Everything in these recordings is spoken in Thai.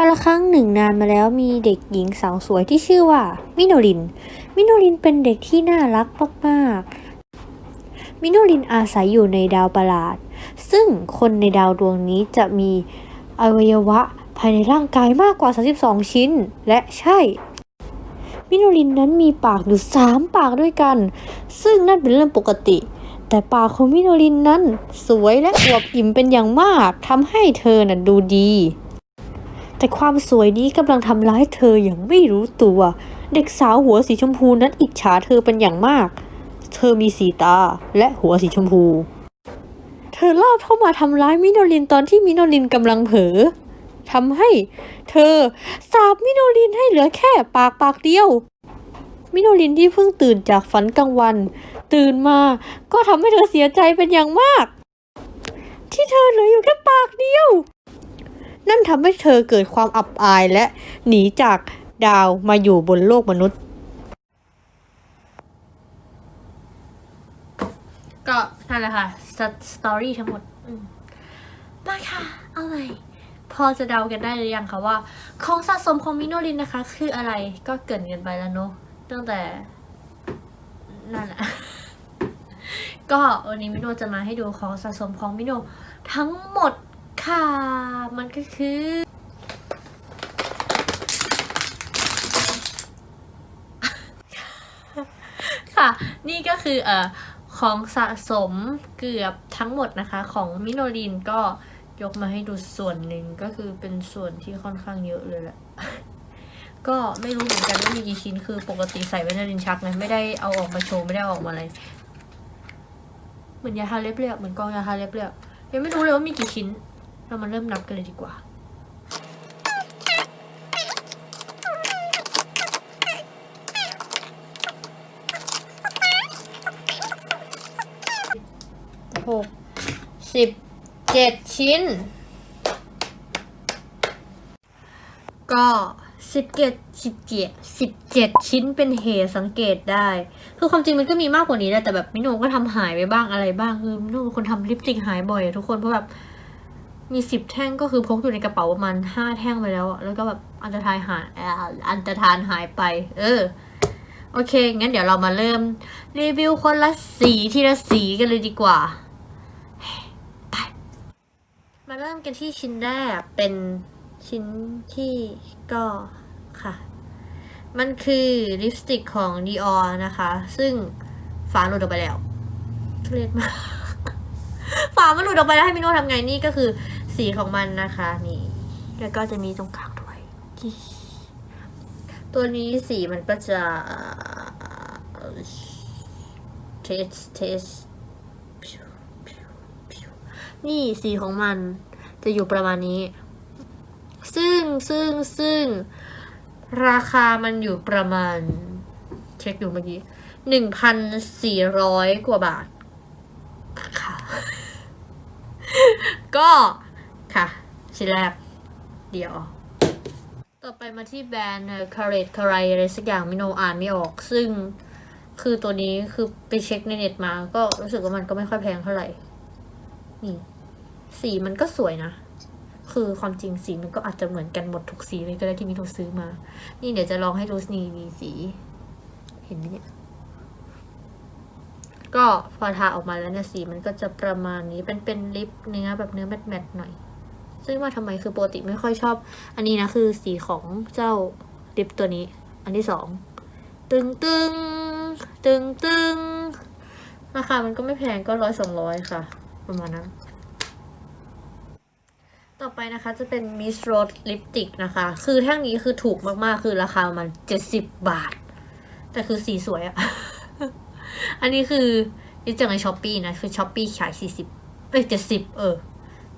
กาละครั้งหนึ่งนานมาแล้วมีเด็กหญิงสาวสวยที่ชื่อว่า มิโนริน มิโนรินเป็นเด็กที่น่ารักมากๆ มิโนรินอาศัยอยู่ในดาวประหลาด ซึ่งคนในดาวดวงนี้จะมีอวัยวะภายในร่างกายมากกว่า 32 ชิ้น และใช่ มิโนรินนั้นมีปากอยู่สามปากด้วยกัน ซึ่งนั่นเป็นเรื่องปกติ แต่ปากของมิโนรินนั้นสวยและอวบอิ่มเป็นอย่างมากทำให้เธอน่ะดูดี แต่ความสวยนี้กำลังทำร้ายเธออย่างไม่รู้ตัว เด็กสาวหัวสีชมพูนั้นอิจฉาเธอเป็นอย่างมาก เธอมีสีตาและหัวสีชมพู เธอลอบเข้ามาทำร้ายมิโนรินตอนที่มิโนรินกำลังเผลอทำให้ เธอสาบมิโนรินให้เหลือแค่ปากปากเดียว มิโนรินที่เพิ่งตื่นจากฝันกลางวัน ตื่นมาก็ทำให้เธอเสียใจเป็นอย่างมาก ที่เธอเหลืออยู่แค่ปาก ทำให้เธอเกิดความอับอายและหนีจากดาวมาอยู่บนโลกมนุษย์ ก็นั่นแหละค่ะสตอรี่ทั้งหมดอืมมาค่ะ เอาเลยพอจะเดากันได้หรือยังคะว่า ของสะสมของมิโนรินนะคะ คืออะไรก็เกรินกันไปแล้วเนอะตั้งแต่นั่นแหละก็วันนี้มิโนจะมาให้ดูของสะสมของมิโนทั้งหมด ค่ะ มันก็คือ ค่ะ นี่ก็คือเอ่อของสะสมเกือบทั้งหมดนะคะ ของมิโนรินก็ยกมาให้ดูส่วนหนึ่งก็คือเป็นส่วนที่ค่อนข้างเยอะเลยแหละ ก็ไม่รู้เหมือนกันว่ามีกี่ชิ้นคือปกติใส่ไว้ในลิ้นชักนะไม่ได้เอาออกมาโชว์ไม่ได้เอาออกมาอะไรเหมือนยาทาเล็บเลยเหมือนกองยาทาเล็บเลยยังไม่รู้เลยว่ามีกี่ชิ้น เรามาเริ่มนับกันเลยดีกว่าหกสิบเจ็ดชิ้น ก็สิบเจ็ดสิบเจ็ดสิบเจ็ดชิ้นเป็นเหตุสังเกตได้ คือความจริงมันก็มีมากกว่านี้แหละแต่แบบมิโนก็ทำหายไปบ้างอะไรบ้างคือมิโนเป็นคนทำลิปสติกหายบ่อยทุกคนเพราะแบบ มีสิบแท่งก็คือพกอยู่ในกระเป๋าประมาณห้าแท่งไปแล้วอะแล้วก็แบบอันตรานหายอันตรธานหายไป เออ โอเค งั้นเดี๋ยวเรามาเริ่ม รีวิวคนละสีทีละสีกันเลยดีกว่า ไป มาเริ่มกันที่ชิ้นแรกเป็นชิ้นที่ก็ค่ะ มันคือลิปสติกของ Dior นะคะ ซึ่งฝาหลุดออกไปแล้วทุเรศมากฝามันหลุดออกไปแล้วให้มิโน่ทำไงนี่ก็คือ สีของมันนะคะนี่แล้วก็จะมีตรงกลางด้วยตัวนี้สีมันก็จะเทสเทสนี่สีของมันจะอยู่ประมาณนี้ ซึ่งซึ่งซึ่งราคามันอยู่ประมาณ เช็คอยู่เมื่อกี้หนึ่งพันสี่ร้อยกว่าบาทค่ะ ก็ ค่ะ ชิ้นแรก เดี๋ยว ต่อไปมาที่แบรนด์คาร์เรตคารายอะไรสักอย่างไมิโนอ่านไม่ออก ซึ่งคือตัวนี้คือไปเช็คในเน็ตมา ก็รู้สึกว่ามันก็ไม่ค่อยแพงเท่าไหร่ นี่ สีมันก็สวยนะ คือความจริงสีมันก็อาจจะเหมือนกันหมดทุกสีเลยก็ได้ที่มิโนซื้อมา นี่เดี๋ยวจะลองให้ดูนี่นี่สี เห็นไหมเนี่ยก็พอทาออกมาแล้วเนี่ยสีมันก็จะประมาณนี้เป็นเป็นลิปเนื้อแบบเนื้อแมตๆหน่อย ซึ่งว่าทำไมคือปกติไม่ค่อยชอบ อันนี้นะคือสีของเจ้าลิปตัวนี้ อันที่สองตึงตึงตึงตึงราคามันก็ไม่แพงก็ร้อยสองร้อยค่ะ ประมาณนั้น ต่อไปนะคะจะเป็น Miss Rose Lipstick นะคะ คือแท่งนี้คือถูกมากๆ คือราคามันเจ็ดสิบบาท แต่คือสีสวยอะอันนี้คือนี่จากในช้อปปีนะ คือช้อปปีขายสี่สิบเอ้ยเจ็ดสิบเออ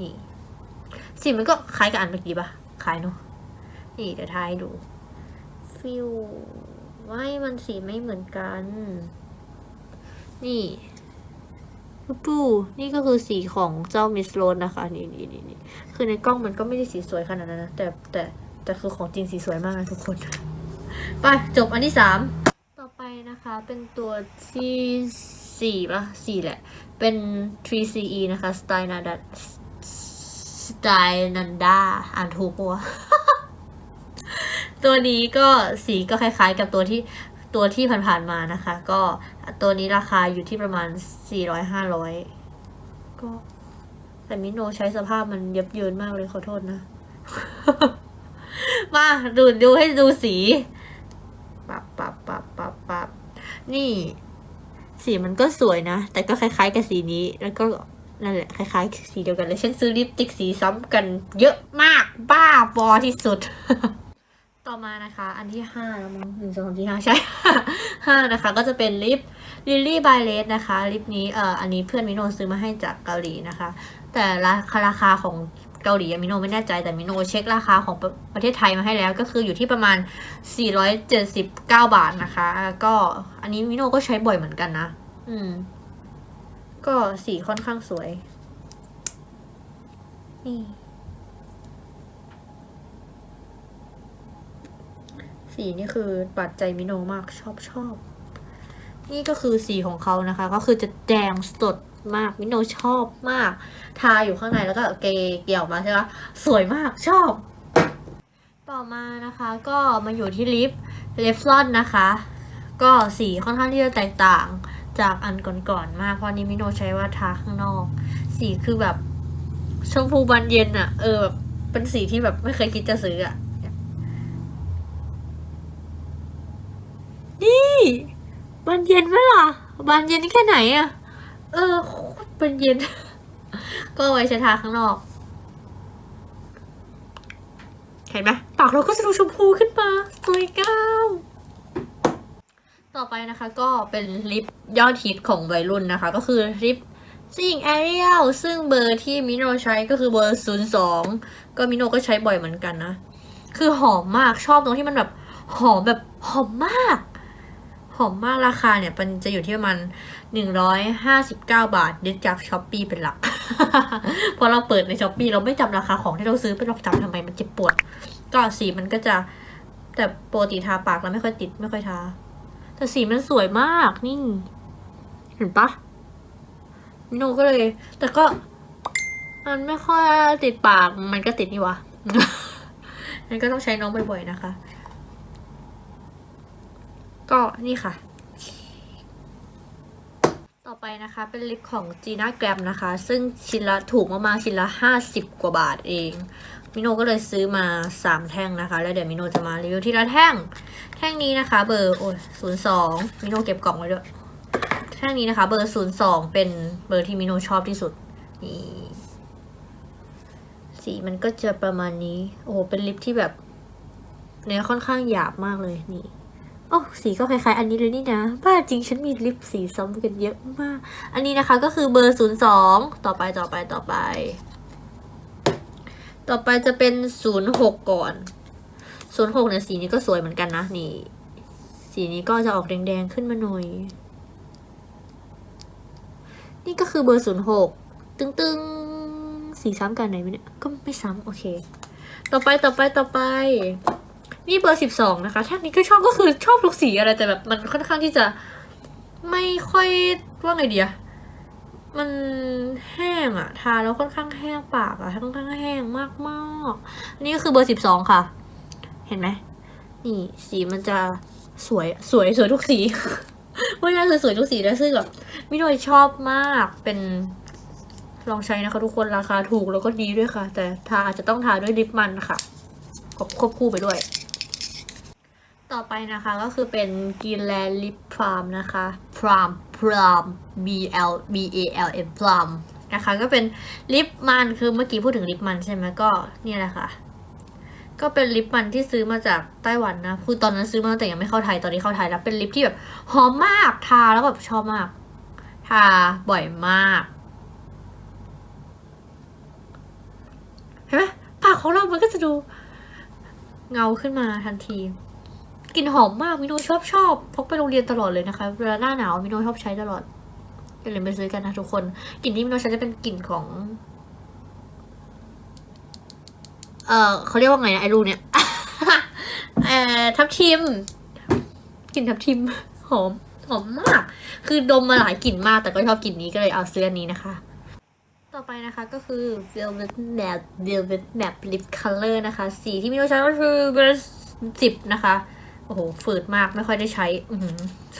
นี่ สีมันก็คล้ายกับอันเมื่อกี้ปะคล้ายเนอะนี่เดี๋ยวทายดู ฟิวไม่มันสีไม่เหมือนกัน นี่ปูปูนี่ก็คือสีของเจ้ามิสโรนนะคะ นี่นี่นี่นี่คือในกล้องมันก็ไม่ได้สีสวยขนาดนั้นนะ แต่แต่แต่คือของจริงสีสวยมากนะทุกคน ไป จบอันที่สามต่อไปนะคะ เป็นตัวที่สี่ปะสี่แหละ เป็น 3CE นะคะ สไตล์นาดา สไตล์นันดาอ่านถูกปะวตัวนี้ก็สีก็คล้ายๆกับตัวที่ตัวที่ผ่านๆมานะคะ ก็ตัวนี้ราคาอยู่ที่ประมาณ 400-500 ก็แต่มิโนใช้สภาพมันเยับเยินมากเลยขอโทษนะ มาดูดูให้ดูสีปับปับปับปับปับนี่ สีมันก็สวยนะ แต่ก็คล้ายๆกับสีนี้แล้วก็ นั่นแหละคล้ายๆสีเดียวกันเลยฉันซื้อลิปสติกสีซ้ำกัน เยอะมากบ้าบอที่สุด ต่อมานะคะ อันที่ห้าแล้วมั้งหนึ่งสองสามสี่ห้าใช่ห้านะคะ ก็จะเป็นลิปลิลลี่บายเลสนะคะ ลิปนี้เอ่ออันนี้เพื่อนมิโนซื้อมาให้จากเกาหลีนะคะ แต่ราคาราคาของเกาหลีมิโนไม่แน่ใจแต่มิโนเช็คราคาของประประเทศไทยมาให้แล้ว ก็คืออยู่ที่ประมาณ 479 บาทนะคะ ก็อันนี้มิโนก็ใช้บ่อยเหมือนกันนะ อืม ก็สีค่อนข้างสวย นี่ สีนี่คือปัดใจมิโนมากชอบชอบ นี่ก็คือสีของเขานะคะ ก็คือจะแดงสดมากมิโนชอบมาก ทาอยู่ข้างในแล้วก็เกเกี่ยวมาใช่ไหมสวยมากชอบ ต่อมานะคะก็มาอยู่ที่ลิปเลฟลอนนะคะ ก็สีค่อนข้างที่จะแตกต่าง จากอันก่อนๆมากเพราะนี้มิโนใช้ว่าทาข้างนอก สีคือแบบชมพูบานเย็นอะเออแบบเป็นสีที่แบบไม่เคยคิดจะซื้ออะนี่บานเย็นไหมล่ะบานเย็นแค่ไหนอะเออโคตรบานเย็น ก็ไว้ใช้ทาข้างนอกเห็นไหมปากเราก็จะดูชมพูขึ้นมาสวยงาม ต่อไปนะคะก็เป็นลิปยอดฮิตของวัยรุ่นนะคะ ก็คือลิปซิงแอเรียลซึ่งเบอร์ที่มิโนใช้ก็คือเบอร์ 02 ก็มิโนก็ใช้บ่อยเหมือนกันนะ คือหอมมากชอบตรงที่มันแบบหอมแบบหอมมาก หอมมากราคาเนี่ยมันจะอยู่ที่ประมาณ159 บาทยึดจากช้อปปีเป็นหลัก พอเราเปิดในช้อปปีเราไม่จำราคาของที่เราซื้อไปเราจำทำไมมันเจ็บปวด ก็สีมันก็จะแต่ปกติทาปากแล้วไม่ค่อยติดไม่ค่อยทา แต่สีมันสวยมากนี่ เห็นปะมิโนก็เลย แต่ก็ มันไม่ค่อยติดปากมันก็ติดนี่วะงั้นก็ต้องใช้น้องบ่อยๆนะคะ ก็นี่ค่ะ ต่อไปนะคะ เป็นลิปของจีน่าแกรมนะคะ ซึ่งชิ้นละถูกมากๆชิ้นละห้าสิบกว่าบาทเอง มิโนก็เลยซื้อมาสามแท่งนะคะ แล้วเดี๋ยวมิโนจะมารีวิวทีละแท่ง แท่งนี้นะคะ เบอร์โอ้ยศูนย์สองมิโนเก็บกล่องไว้ด้วย แท่งนี้นะคะ เบอร์ศูนย์สองเป็นเบอร์ที่มิโนชอบที่สุด นี่ สีมันก็จะประมาณนี้ โอ้โห เป็นลิปที่แบบ เนื้อค่อนข้างหยาบมากเลย นี่โอ้สีก็คล้ายๆ อันนี้เลยนี่นะ บ้าจริงฉันมีลิปสีซ้ำกันเยอะมาก อันนี้นะคะก็คือเบอร์ศูนย์สองต่อไปต่อไปต่อไป ต่อไปจะเป็นศูนย์หกก่อนศูนย์หกเนี่ยสีนี้ก็สวยเหมือนกันนะนี่ สีนี้ก็จะออกแดงๆขึ้นมาหน่อย นี่ก็คือเบอร์ศูนย์หกตึงๆ สีซ้ำกันไหนไหมเนี่ยก็ไม่ซ้ำโอเค ต่อไปต่อไปต่อไป นี่เบอร์สิบสองนะคะแท่งนี้ก็ชอบก็คือชอบทุกสีอะไรแต่แบบมันค่อนข้างที่จะไม่ค่อยว่าไงเดีย มันแห้งอะทาแล้วค่อนข้างแห้งปากอะค่อนข้างแห้งมากมากอันนี่ก็คือเบอร์สิบสองค่ะ เห็นไหมนี่สีมันจะสวยสวยสวยทุกสีว่าง่ายคือสวยทุกสีแล้วซึ่งแบบมิโดยชอบมากเป็นลองใช้นะคะทุกคนราคาถูกแล้วก็ดีด้วยค่ะ แต่ทาอาจจะต้องทาด้วยลิปมันค่ะควบควบคู่ไปด้วย ต่อไปนะคะก็คือเป็นกินแลลิปพรามนะคะพรามพราม B L B A L M พรามนะคะก็เป็นลิปมันคือเมื่อกี้พูดถึงลิปมันใช่ไหมก็นี่แหละค่ะ ก็เป็นลิปมันที่ซื้อมาจากไต้หวันนะคือตอนนั้นซื้อมาตั้งแต่ยังไม่เข้าไทยตอนนี้เข้าไทยแล้วเป็นลิปที่แบบหอมมากทาแล้วแบบชอบมาก ทาบ่อยมากเห็นไหมปากของเรามันก็จะดูเงาขึ้นมาทันที กลิ่นหอมมากมิโนชอบชอบพกไปโรงเรียนตลอดเลยนะคะเวลาหน้าหนาวมิโนชอบใช้ตลอดอย่าลืมไปซื้อกันนะทุกคนกลิ่นที่มิโนใช้จะเป็นกลิ่นของ เออเขาเรียกว่าไงนะไอรูเนี่ยเออทับทิมกลิ่นทับทิมหอมหอมมาก คือดมมาหลายกลิ่นมาก แต่ก็ชอบกลิ่นนี้ก็เลยเอาซื้ออันนี้นะคะ ต่อไปนะคะก็คือ Velvet Matte Velvet Matte Lip Color นะคะ สีที่มิโนใช้ก็คือเบอร์สิบนะคะ โอ้โหฝืดมากไม่ค่อยได้ใช้อื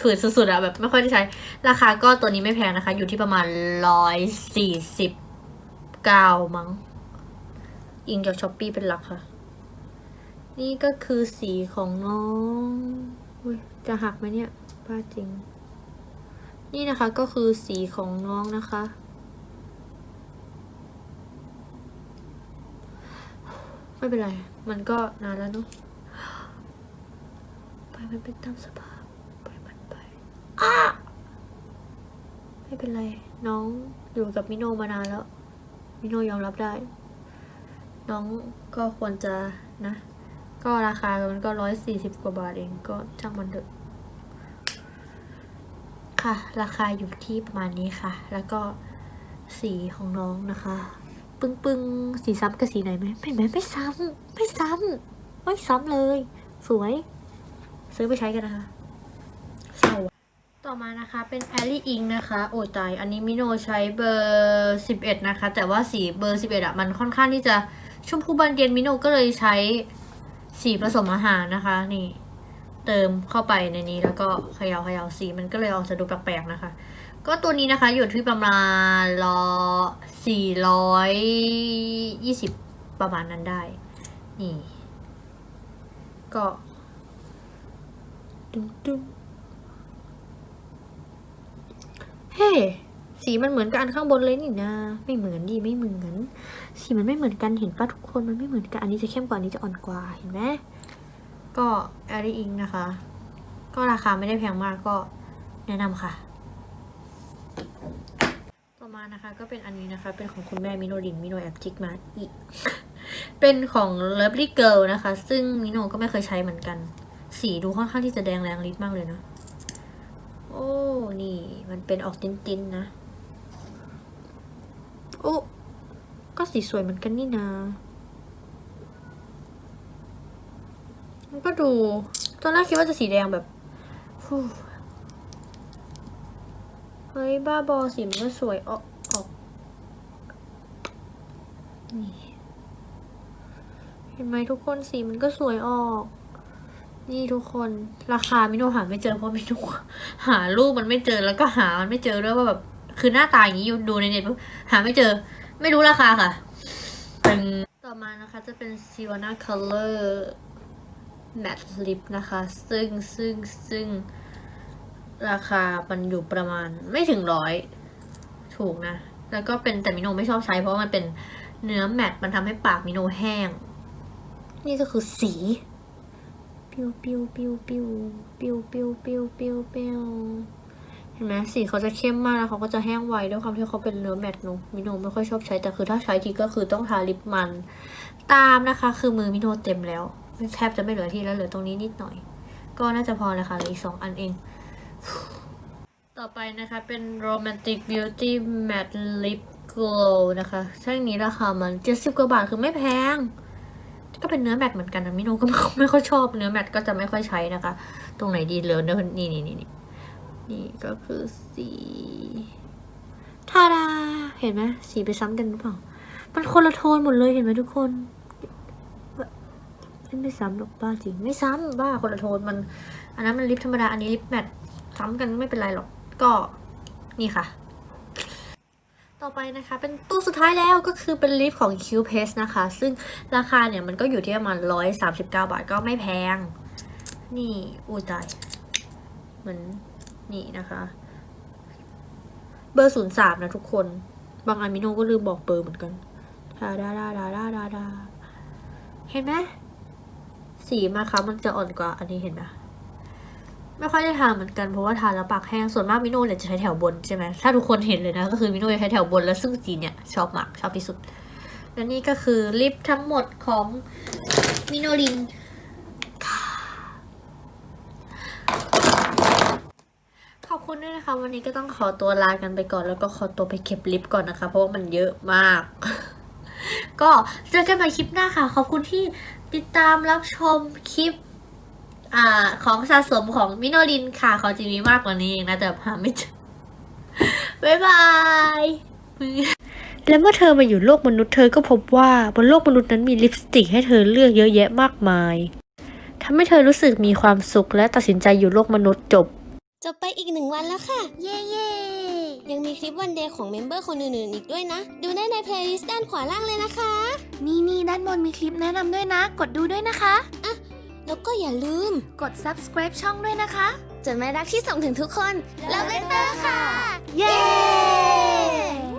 ฝืดสุดๆอะแบบไม่ค่อยได้ใช้ ราคาก็ตัวนี้ไม่แพงนะคะ อยู่ที่ประมาณร้อยสี่สิบเก้ามั้งอิงจากช้อปปี้เป็นหลักค่ะ นี่ก็คือสีของน้องอจะหักไหมเนี่ยบ้าจริง นี่นะคะก็คือสีของน้องนะคะไม่เป็นไร มันก็นานแล้วเนอะ ไปมันเป็นตามสภาพไปมันไปอ้าไม่เป็นไร น้องอยู่กับมิโนมานานแล้ว มิโนยอมรับได้ น้องก็ควรจะนะ ก็ราคามันก็ร้อยสี่สิบกว่าบาทเองก็ช่างมันเถอะค่ะ ราคาอยู่ที่ประมาณนี้ค่ะ แล้วก็สีของน้องนะคะ ปึ้งปึ้งสีซ้ำกับสีไหนไหมไม่ไหมไม่ซ้ำไม่ซ้ำไม่ซ้ำเลย สวย ซื้อไปใช้กันนะคะเศร้าต่อมานะคะเป็นแอลลี่อิงนะคะ โอ้ยตาย อันนี้มิโนใช้เบอร์สิบเอ็ดนะคะ แต่ว่าสีเบอร์สิบเอ็ดอะมันค่อนข้างที่จะชมพูบานเย็นมิโนก็เลยใช้สีผสมอาหารนะคะ นี่ เติมเข้าไปในนี้แล้วก็เขย่าเขย่าสีมันก็เลยออกจะดูแปลกๆนะคะ ก็ตัวนี้นะคะอยู่ที่ประมาณรอสี่ร้อยยี่สิบประมาณนั้นได้ นี่ ก็ เฮ้สีมันเหมือนกับอันข้างบนเลยนี่นะ ไม่เหมือนดิไม่เหมือน สีมันไม่เหมือนกันเห็นปะทุกคนมันไม่เหมือนกัน อันนี้จะเข้มกว่าอันนี้จะอ่อนกว่าเห็นไหมก็แอรีอิงนะคะ ก็ราคาไม่ได้แพงมากก็แนะนำค่ะ ต่อมานะคะ ก็เป็นอันนี้นะคะ เป็นของคุณแม่มิโนรินมิโนแอบจิกมาอีเป็นของ Lovely Girl นะคะ ซึ่งมิโนก็ไม่เคยใช้เหมือนกัน สีดูค่อนข้างที่จะแดงแรงฤทธิ์มากเลยนะ โอ้ นี่มันเป็นออกตินๆนะ โอ้ ก็สีสวยเหมือนกันนี่นามันก็ดู ตอนแรกคิดว่าจะสีแดงแบบเฮ้ย บ้าบอสีมันก็สวยออกออกนี่เห็นไหมทุกคนสีมันก็สวยออก นี่ทุกคนราคามิโนหาไม่เจอเพราะมิโนหารูปมันไม่เจอแล้วก็หามันไม่เจอด้วยว่าแบบคือหน้าตาอย่างนี้ยูดูในเน็ตหาไม่เจอ ไม่รู้ราคาค่ะตึงต่อมานะคะจะเป็น s i w a n a Color Matte Lip นะคะ ซึ่งซึ่งซึ่งราคามันอยู่ประมาณไม่ถึงร้อย ถูกนะ แล้วก็เป็นแต่มิโนไม่ชอบใช้เพราะมันเป็นเนื้อแมตต์มันทำให้ปากมิโนแห้ง นี่ก็คือสี ปิวปิวปิวปิวปิวปิวปิวปิวปิวเห็นไหมสีเขาจะเข้มมากแล้วเขาก็จะแห้งไวด้วยความที่เขาเป็นเนื้อแมตต์นอะมิโนไม่ค่อยชอบใช้แต่คือถ้าใช้ทีก็คือต้องทาลิปมัน ตามนะคะ คือมือมิโนเต็มแล้วแทบจะไม่เหลือที่แล้วเหลือตรงนี้นิดหน่อย ก็น่าจะพอเลยค่ะเหลืออีกสองอันเอง ต่อไปนะคะเป็น Romantic Beauty Matte Lip Glow นะคะช่างนี้ราคามันเจ็ดสิบกว่าบาทคือไม่แพง ก็เป็นเนื้อแมตเหมือนกันนะมิโนก็ไม่ค่อยชอบเนื้อแมตก็จะไม่ค่อยใช้นะคะ ตรงไหนดีเลือเนื้อนี่นี่นี่นี่นี่ก็คือสีทาดาเห็นไหมสีไปซ้ำกันหรือเปล่า มันคนละโทนหมดเลยเห็นไหมทุกคนไม่ไม่ซ้ำหรอกบ้าจริง ไม่ซ้ำบ้าคนละโทนมัน อันนั้นมันลิปธรรมดาอันนี้ลิปแมทซ้ำกันไม่เป็นไรหรอกก็นี่ค่ะ ต่อไปนะคะเป็นตู้สุดท้ายแล้วก็คือเป็นลิปของ Q p a s t นะคะ ซึ่งราคาเนี่ยมันก็อยู่ที่ประมาณร้อยสามสิบเก้าบาทก็ไม่แพง นี่อู้ตายเหมือนนี่นะคะ เบอร์ศูนย์สามนะทุกคน บางอันมิโนก็ลืมบอกเบอร์เหมือนกันดาดาดาดาดาดาดาเห็นไหมสีมาคะมันจะอ่อนกว่าอันนี้เห็นไหม ไม่ค่อยได้ทาเหมือนกันเพราะว่าทาแล้วปากแห้งส่วนมากมิโน่เนี่ยจะใช้แถวบนใช่ไหมถ้าทุกคนเห็นเลยนะก็คือมิโน่จะใช้แถวบนแล้วซึ่งสีเนี่ยชอบมากชอบที่สุดและนี่ก็คือลิปทั้งหมดของมิโนลินขอบคุณด้วยนะคะ วันนี้ก็ต้องขอตัวลากันไปก่อน แล้วก็ขอตัวไปเก็บลิปก่อนนะคะ เพราะว่ามันเยอะมาก ก็เจอกันใหม่คลิปหน้าค่ะ ขอบคุณที่ติดตามรับชมคลิป อ่า ของสะสมของมิโนลินค่ะเขาจะมีมากกว่านี้เองนะ แต่หาไม่เจอบ๊ายบาย และเมื่อเธอมาอยู่โลกมนุษย์เธอก็พบว่าบนโลกมนุษย์นั้นมีลิปสติกให้เธอเลือกเยอะแยะมากมายทำให้เธอรู้สึกมีความสุขและตัดสินใจอยู่โลกมนุษย์จบ จบไปอีกหนึ่งวันแล้วค่ะ เย่เย่ยังมีคลิปวันเดย์ของเมมเบอร์คนอื่นๆอีกด้วยนะ ดูได้ในเพลย์ลิสต์ด้านขวาล่างเลยนะคะ นี่นี่ด้านบนมีคลิปแนะนำด้วยนะ กดดูด้วยนะคะ แล้วก็อย่าลืม กด subscribe ช่องด้วยนะคะ จดหมายรักที่ส่งถึงทุกคน Love Letter ค่ะ เย้